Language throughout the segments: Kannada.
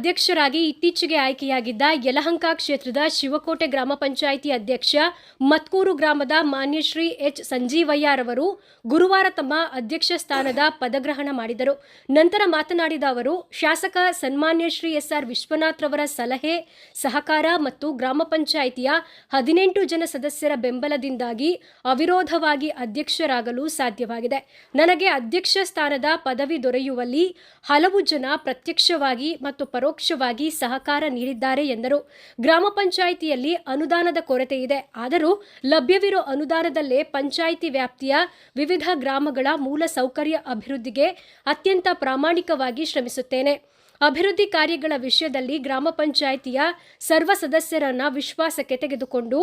ಅಧ್ಯಕ್ಷರಾಗಿ ಇತ್ತೀಚೆಗೆ ಆಯ್ಕೆಯಾಗಿದ್ದ ಯಲಹಂಕ ಕ್ಷೇತ್ರದ ಶಿವಕೋಟೆ ಗ್ರಾಮ ಪಂಚಾಯಿತಿ ಅಧ್ಯಕ್ಷ ಮತ್ಕೂರು ಗ್ರಾಮದ ಮಾನ್ಯ ಶ್ರೀ ಎಚ್ ಸಂಜೀವಯ್ಯರವರು ಗುರುವಾರ ತಮ್ಮ ಅಧ್ಯಕ್ಷ ಸ್ಥಾನದ ಪದಗ್ರಹಣ ಮಾಡಿದರು. ನಂತರ ಮಾತನಾಡಿದ ಅವರು, ಶಾಸಕ ಸನ್ಮಾನ್ಯ ಶ್ರೀ ಎಸ್ ಆರ್ ವಿಶ್ವನಾಥ್ ರವರ ಸಲಹೆ, ಸಹಕಾರ ಮತ್ತು ಗ್ರಾಮ ಪಂಚಾಯಿತಿಯ ಹದಿನೆಂಟು ಜನ ಸದಸ್ಯರ ಬೆಂಬಲದಿಂದಾಗಿ ಅವಿರೋಧವಾಗಿ ಅಧ್ಯಕ್ಷರಾಗಲು ಸಾಧ್ಯವಾಗಿದೆ. ನನಗೆ ಅಧ್ಯಕ್ಷ ಸ್ಥಾನದ ಪದವಿ ದೊರೆಯುವಲ್ಲಿ ಹಲವು ಜನ ಪ್ರತ್ಯಕ್ಷವಾಗಿ ಮತ್ತು ಪರೋಕ್ಷವಾಗಿ ಸಹಕಾರ ನೀಡಿದ್ದಾರೆ ಎಂದರು. ಗ್ರಾಮ ಪಂಚಾಯಿತಿಯಲ್ಲಿ ಅನುದಾನದ ಕೊರತೆ ಇದೆ. ಆದರೂ ಲಭ್ಯವಿರುವ ಅನುದಾನದಲ್ಲೇ ಪಂಚಾಯಿತಿ ವ್ಯಾಪ್ತಿಯ ವಿವಿಧ ಗ್ರಾಮಗಳ ಮೂಲ ಸೌಕರ್ಯ ಅಭಿವೃದ್ಧಿಗೆ ಅತ್ಯಂತ ಪ್ರಾಮಾಣಿಕವಾಗಿ ಶ್ರಮಿಸುತ್ತೇನೆ. ಅಭಿವೃದ್ಧಿ ಕಾರ್ಯಗಳ ವಿಷಯದಲ್ಲಿ ಗ್ರಾಮ ಪಂಚಾಯಿತಿಯ ಸರ್ವ ಸದಸ್ಯರನ್ನ ವಿಶ್ವಾಸಕ್ಕೆ ತೆಗೆದುಕೊಂಡು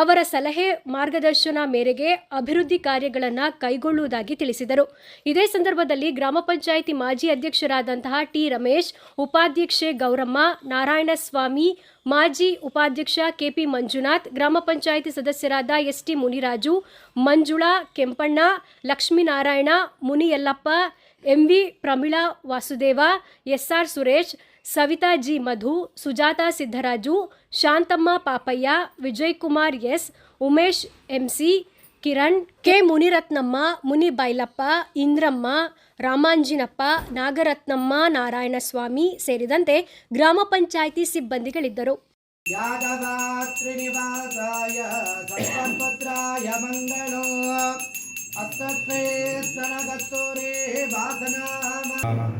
ಅವರ ಸಲಹೆ ಮಾರ್ಗದರ್ಶನ ಮೇರೆಗೆ ಅಭಿವೃದ್ಧಿ ಕಾರ್ಯಗಳನ್ನು ಕೈಗೊಳ್ಳುವುದಾಗಿ ತಿಳಿಸಿದರು. ಇದೇ ಸಂದರ್ಭದಲ್ಲಿ ಗ್ರಾಮ ಪಂಚಾಯಿತಿ ಮಾಜಿ ಅಧ್ಯಕ್ಷರಾದಂತಹ ಟಿ ರಮೇಶ್, ಉಪಾಧ್ಯಕ್ಷೆ ಗೌರಮ್ಮ, ನಾರಾಯಣಸ್ವಾಮಿ, ಮಾಜಿ ಉಪಾಧ್ಯಕ್ಷ ಕೆಪಿ ಮಂಜುನಾಥ್, ಗ್ರಾಮ ಪಂಚಾಯಿತಿ ಸದಸ್ಯರಾದ S T Muniraju, Manjula Kempanna, Lakshminarayana, Muniyallappa, MV Pramila Vasudeva, SR Suresh Savitha G Madhu Sujatha Siddaraju Shanthamma Papaiah Vijay Kumar S Umesh MC Kiran K Munirathnamma Muni Byalappa Indramma Ramanjinappa Nagarathnamma Narayanaswamy ಸೇರಿದಂತೆ ಗ್ರಾಮ ಪಂಚಾಯಿತಿ ಸಿಬ್ಬಂದಿಗಳಿದ್ದರು.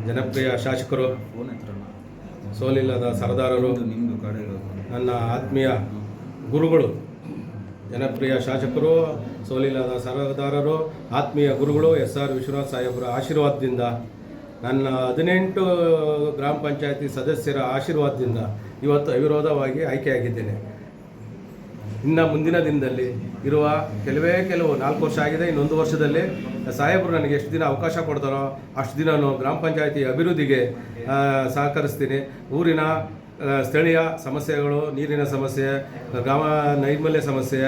ಜನಪ್ರಿಯ ಶಾಸಕರು. ಸೋಲಿಲ್ಲದ ಸರದಾರರು, ನನ್ನ ಆತ್ಮೀಯ ಗುರುಗಳು, ಜನಪ್ರಿಯ ಶಾಸಕರು, ಸೋಲಿಲ್ಲದ ಸರದಾರರು, ಆತ್ಮೀಯ ಗುರುಗಳು ಎಸ್ ಆರ್ ವಿಶ್ವನಾಥ್ ಸಾಹೇಬರ ಆಶೀರ್ವಾದದಿಂದ, ನನ್ನ ಹದಿನೆಂಟು ಗ್ರಾಮ ಪಂಚಾಯತಿ ಸದಸ್ಯರ ಆಶೀರ್ವಾದದಿಂದ ಇವತ್ತು ಅವಿರೋಧವಾಗಿ ಆಯ್ಕೆಯಾಗಿದ್ದೇನೆ. ಇನ್ನು ಮುಂದಿನ ದಿನದಲ್ಲಿ ಇರುವ ಕೆಲವೇ ಕೆಲವು ನಾಲ್ಕು ವರ್ಷ ಆಗಿದೆ, ಇನ್ನೊಂದು ವರ್ಷದಲ್ಲಿ ಸಾಹೇಬರು ನನಗೆ ಎಷ್ಟು ದಿನ ಅವಕಾಶ ಕೊಡ್ತಾರೋ ಅಷ್ಟು ದಿನ ನಾನು ಗ್ರಾಮ ಪಂಚಾಯತಿ ಅಭಿವೃದ್ಧಿಗೆ ಸಹಕರಿಸ್ತೀನಿ. ಊರಿನ ಸ್ಥಳೀಯ ಸಮಸ್ಯೆಗಳು, ನೀರಿನ ಸಮಸ್ಯೆ, ಗ್ರಾಮ ನೈರ್ಮಲ್ಯ ಸಮಸ್ಯೆ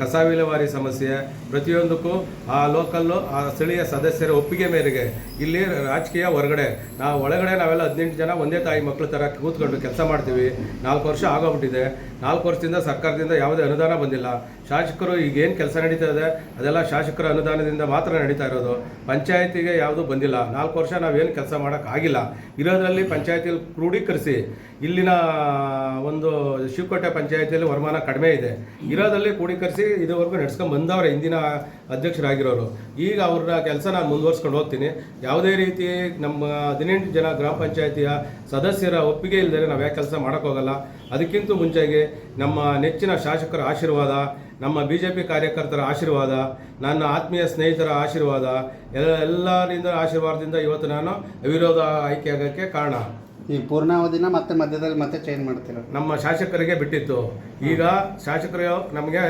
ಕಸ ವಿಲೇವಾರಿ ಸಮಸ್ಯೆ, ಪ್ರತಿಯೊಂದಕ್ಕೂ ಆ ಲೋಕಲ್ಲು, ಆ ಸ್ಥಳೀಯ ಸದಸ್ಯರ ಒಪ್ಪಿಗೆ ಮೇರೆಗೆ ಇಲ್ಲಿ ರಾಜಕೀಯ ಹೊರಗಡೆ. ನಾವು ಒಳಗಡೆ ನಾವೆಲ್ಲ ಹದಿನೆಂಟು ಜನ ಒಂದೇ ತಾಯಿ ಮಕ್ಕಳ ಥರ ಕೂತ್ಕೊಂಡು ಕೆಲಸ ಮಾಡ್ತೀವಿ. ನಾಲ್ಕು ವರ್ಷ ಆಗೋಗ್ಬಿಟ್ಟಿದೆ ನಾಲ್ಕು ವರ್ಷದಿಂದ ಸರ್ಕಾರದಿಂದ ಯಾವುದೇ ಅನುದಾನ ಬಂದಿಲ್ಲ. ಶಾಸಕರು ಈಗೇನು ಕೆಲಸ ನಡೀತಾ ಇದೆ, ಅದೆಲ್ಲ ಶಾಸಕರ ಅನುದಾನದಿಂದ ಮಾತ್ರ ನಡೀತಾ ಇರೋದು. ಪಂಚಾಯತಿಗೆ ಯಾವುದೂ ಬಂದಿಲ್ಲ. ನಾಲ್ಕು ವರ್ಷ ನಾವೇನು ಕೆಲಸ ಮಾಡೋಕ್ಕಾಗಿಲ್ಲ ಇರೋದರಲ್ಲಿ ಪಂಚಾಯತಿಯಲ್ಲಿ ಕ್ರೋಢೀಕರಿಸಿ ಇಲ್ಲಿನ ಒಂದು ಶಿವಕೋಟೆ ಪಂಚಾಯತಿಯಲ್ಲಿ ವರಮಾನ ಕಡಿಮೆ ಇದೆ. ಇರೋದಲ್ಲಿ ಕೂಡೀಕರಿಸಿ ಇದುವರೆಗೂ ನಡ್ಸ್ಕೊಂಡು ಬಂದವರು, ಹಿಂದಿನ ಅಧ್ಯಕ್ಷರಾಗಿರೋರು. ಈಗ ಅವ್ರ ಕೆಲಸ ನಾನು ಮುಂದುವರ್ಸ್ಕೊಂಡು ಹೋಗ್ತೀನಿ. ಯಾವುದೇ ರೀತಿ ನಮ್ಮ ಹದಿನೆಂಟು ಜನ ಗ್ರಾಮ ಪಂಚಾಯತಿಯ ಸದಸ್ಯರ ಒಪ್ಪಿಗೆ ಇಲ್ಲದೆ ನಾವು ಯಾಕೆ ಕೆಲಸ ಮಾಡೋಕ್ಕೋಗಲ್ಲ ಅದಕ್ಕಿಂತ ಮುಂಚೆಗೆ ನಮ್ಮ ನೆಚ್ಚಿನ ಶಾಸಕರ ಆಶೀರ್ವಾದ, ನಮ್ಮ ಬಿ ಜೆ ಪಿ ಕಾರ್ಯಕರ್ತರ ಆಶೀರ್ವಾದ, ನನ್ನ ಆತ್ಮೀಯ ಸ್ನೇಹಿತರ ಆಶೀರ್ವಾದ, ಎಲ್ಲ ಎಲ್ಲರಿಂದ ಆಶೀರ್ವಾದದಿಂದ ಇವತ್ತು ನಾನು ಅವಿರೋಧ ಆಯ್ಕೆ ಆಗೋಕ್ಕೆ ಕಾರಣ. ಈ ಪೂರ್ಣಾವಧಿನ ಮತ್ತೆ ಮಧ್ಯದಲ್ಲಿ ಮತ್ತೆ ಚೇಂಜ್ ಮಾಡ್ತೀರ? ನಮ್ಮ ಶಾಸಕರಿಗೆ ಬಿಟ್ಟಿತ್ತು. ಈಗ ಶಾಸಕರು, ನಮಗೆ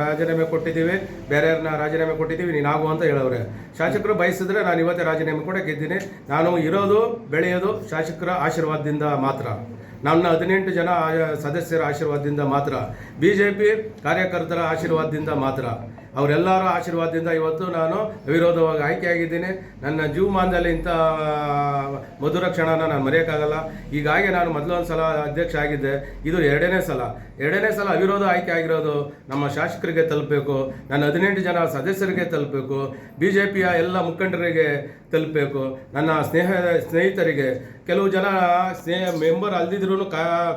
ರಾಜೀನಾಮೆ ಕೊಟ್ಟಿದ್ದೀವಿ, ಬೇರೆಯವ್ರನ್ನ ರಾಜೀನಾಮೆ ಕೊಟ್ಟಿದ್ದೀವಿ, ನೀನು ಆಗು ಅಂತ ಹೇಳವ್ರೆ. ಶಾಸಕರು ಬಯಸಿದ್ರೆ ನಾನು ಇವತ್ತೇ ರಾಜೀನಾಮೆ ಕೂಡ ಗೆದ್ದೀನಿ. ನಾನು ಇರೋದು, ಬೆಳೆಯೋದು ಶಾಸಕರ ಆಶೀರ್ವಾದದಿಂದ ಮಾತ್ರ. ನನ್ನ ಹದಿನೆಂಟು ಜನ ಸದಸ್ಯರ ಆಶೀರ್ವಾದದಿಂದ ಮಾತ್ರ. ಬಿ ಜೆ ಪಿ ಕಾರ್ಯಕರ್ತರ ಆಶೀರ್ವಾದದಿಂದ ಮಾತ್ರ. ಅವರೆಲ್ಲರ ಆಶೀರ್ವಾದದಿಂದ ಇವತ್ತು ನಾನು ಅವಿರೋಧವಾಗಿ ಆಯ್ಕೆಯಾಗಿದ್ದೀನಿ. ನನ್ನ ಜೀವಮಾನದಲ್ಲಿ ಇಂಥ ಮಧುರ ಕ್ಷಣನ ನಾನು ಮರೆಯೋಕ್ಕಾಗಲ್ಲ. ಹೀಗಾಗಿ ನಾನು ಮೊದಲೊಂದು ಸಲ ಅಧ್ಯಕ್ಷ ಆಗಿದ್ದೆ. ಇದು ಎರಡನೇ ಸಲ. ಎರಡನೇ ಸಲ ಅವಿರೋಧ ಆಯ್ಕೆ ಆಗಿರೋದು ನಮ್ಮ ಶಾಸಕರಿಗೆ ತಲುಪಬೇಕು, ನನ್ನ ಹದಿನೆಂಟು ಜನ ಸದಸ್ಯರಿಗೆ ತಲುಪಬೇಕು ಬಿ ಜೆ ಪಿಯ ಎಲ್ಲ ಮುಖಂಡರಿಗೆ ತಲುಪಬೇಕು, ನನ್ನ ಸ್ನೇಹ, ಸ್ನೇಹಿತರಿಗೆ ಕೆಲವು ಜನ ಸ್ನೇಹ ಮೆಂಬರ್ ಅಲ್ದಿದ್ರು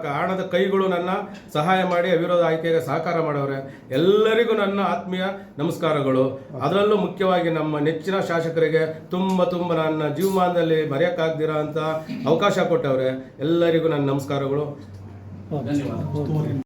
ಕಾರಣದ ಕೈಗಳು ನನ್ನ ಸಹಾಯ ಮಾಡಿ ಅವಿರೋಧ ಆಯ್ಕೆಗೆ ಸಹಕಾರ ಮಾಡವ್ರೆ ಎಲ್ಲರಿಗೂ ನನ್ನ ಆತ್ಮೀಯ ನಮಸ್ಕಾರಗಳು. ಅದರಲ್ಲೂ ಮುಖ್ಯವಾಗಿ ನಮ್ಮ ನೆಚ್ಚಿನ ಶಾಸಕರಿಗೆ ತುಂಬ ತುಂಬ ನನ್ನ ಜೀವಮಾನದಲ್ಲಿ ಮರೆಯೋಕ್ಕಾಗ್ದಿರೋ ಅಂತ ಅವಕಾಶ ಕೊಟ್ಟವ್ರೆ. ಎಲ್ಲರಿಗೂ ನನ್ನ ನಮಸ್ಕಾರಗಳು.